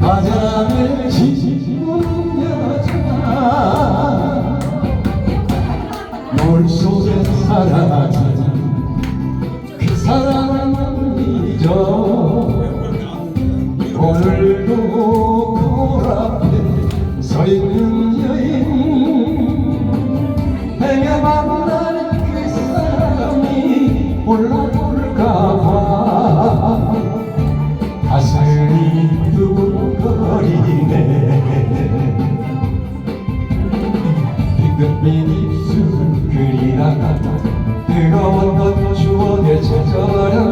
바람에 지는 여자 물속에 사라진 그 사랑을 올라올까봐. 가슴이 두근거리네. 핑크빛 입술 그리나 뜨거웠던 추억에 젖어려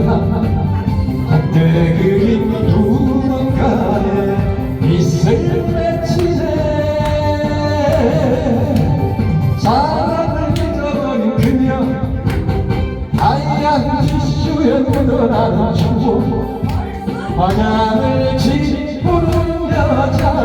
티슈에 묻어나는 추억 방향을 짚고는 여자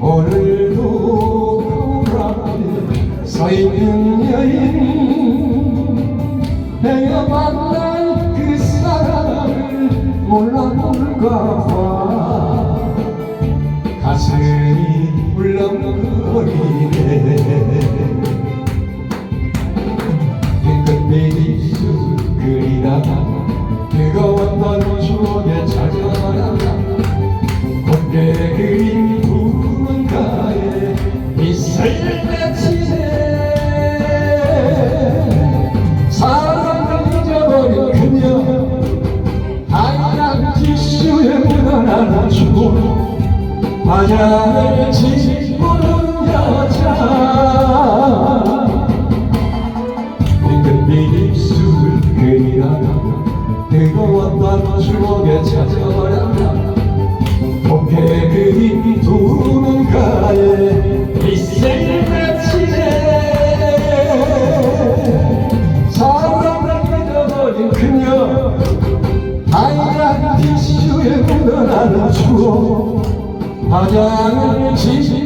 오늘도 앞에 서 있는 여인. 내가 만난 그 사랑을 몰라 볼까 봐 화장을 지우는 여자. 핑크빛 입술 그리다가 뜨거웠던 추억에 찾아버렸다. 곱게 그린 두 눈가에 미세를 맺히네 사랑을 잊어버린 그녀. 하얀 티슈에 묻어나는 추억 지우는